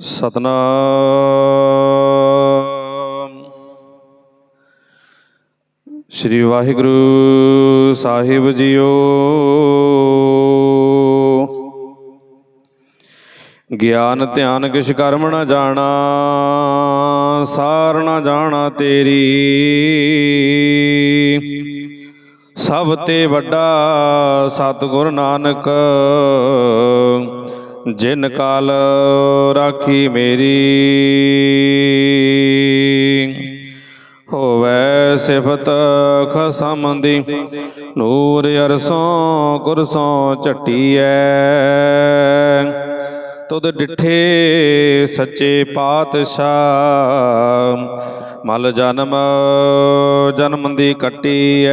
ਸਤਨਾਮ। ਸ੍ਰੀ ਵਾਹਿਗੁਰੂ ਸਾਹਿਬ ਜੀਓ। ਗਿਆਨ ਧਿਆਨ ਕਿਛ ਕਰਮ ਨਾ ਜਾਣਾ, ਸਾਰ ਨਾ ਜਾਣਾ ਤੇਰੀ। ਸਭ ਤੇ ਵੱਡਾ ਸਤਿਗੁਰ ਨਾਨਕ। ਜਿਨ ਕਾਲ ਰਾਖੀ ਮੇਰੀ, ਹੋਵੇ ਸਿਫਤ ਖਸਮ ਦੀ, ਨੂਰ ਅਰਸੋਂ ਕੁਰਸੋਂ ਝਟੀਐ। ਤੁਧ ਡਿਠੇ ਸੱਚੇ ਪਾਤਸ਼ਾਹ, ਮਲ ਜਨਮ ਜਨਮ ਦੀ ਕੱਟੀ ਐ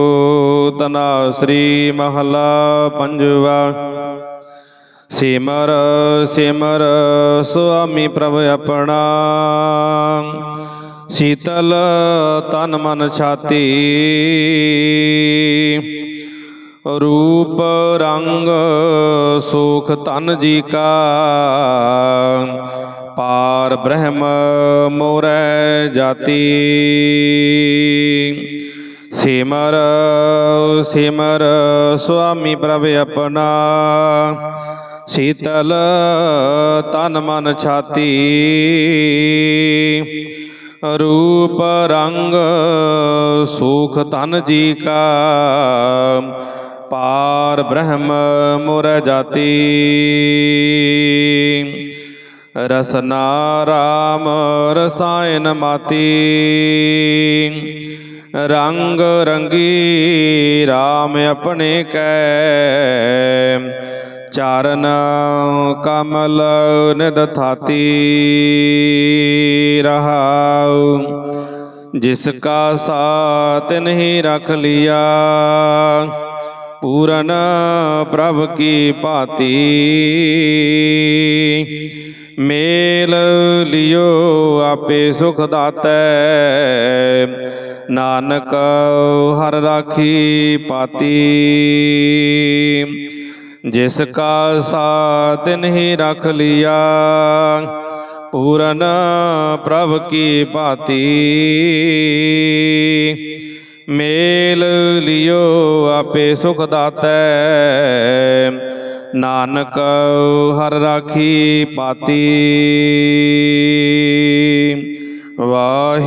ਤਨਾ ਸ੍ਰੀ ਮਹਲਾ ਪੰਜਵਾ। ਸਿਮਰ ਸਿਮਰ ਸੁਆਮੀ ਪ੍ਰਭ ਆਪਣਾ। ਸੀਤਲ ਤਨ ਮਨ ਛਾਤੀ। ਰੂਪ ਰੰਗ ਸੁਖ ਤਨ ਜੀ ਕਾ। ਪਾਰ ਬ੍ਰਹਮ ਮੋਰੈ ਜਾਤੀ। ਸਿਮਰ ਸਿਮਰ ਸੁਆਮੀ ਪ੍ਰਭ ਆਪਣਾ। ਸੀਤਲ ਤਨ ਮਨ ਛਾਤੀ। ਰੂਪ ਰੰਗ ਸੁਖ ਤਨ ਜੀ ਕਾ। ਪਾਰ ਬ੍ਰਹਮ ਮੁਰ ਜਾਤੀ। ਰਸਨਾ ਰਾਮ ਰਸਾਇਨ ਮਾਤੀ। ਰੰਗ ਰੰਗੀ RAM ਆਪਣੇ ਕੈ ਚਾਰਨ ਕਮਲ ਨਿਦ ਥਾਤੀ ਰਹਾਉ ਜਿਸ ਕਾ ਸਾਥ ਨਹੀਂ ਰਖ ਲਿਆ ਪੂਰਨ ਪ੍ਰਭ ਕੀ ਭਾਤੀ ਮੇਲ ਲਿਓ ਆਪੇ ਸੁਖ ਦਾਤੈ ਨਾਨਕ ਹਰ ਰਾਖੀ ਪਾਤੀ ਜਿਸ ਕਾ ਸਾਥ ਨਹੀਂ ਰਖ ਲਿਆ ਪੂਰਨ ਪ੍ਰਭ ਕੀ ਭਾਤੀ ਮੇਲ ਲਿਓ ਆਪੇ ਸੁਖ ਦਾਤੈ ਨਾਨਕ ਹਰ ਰਾਖੀ ਪਾਤੀ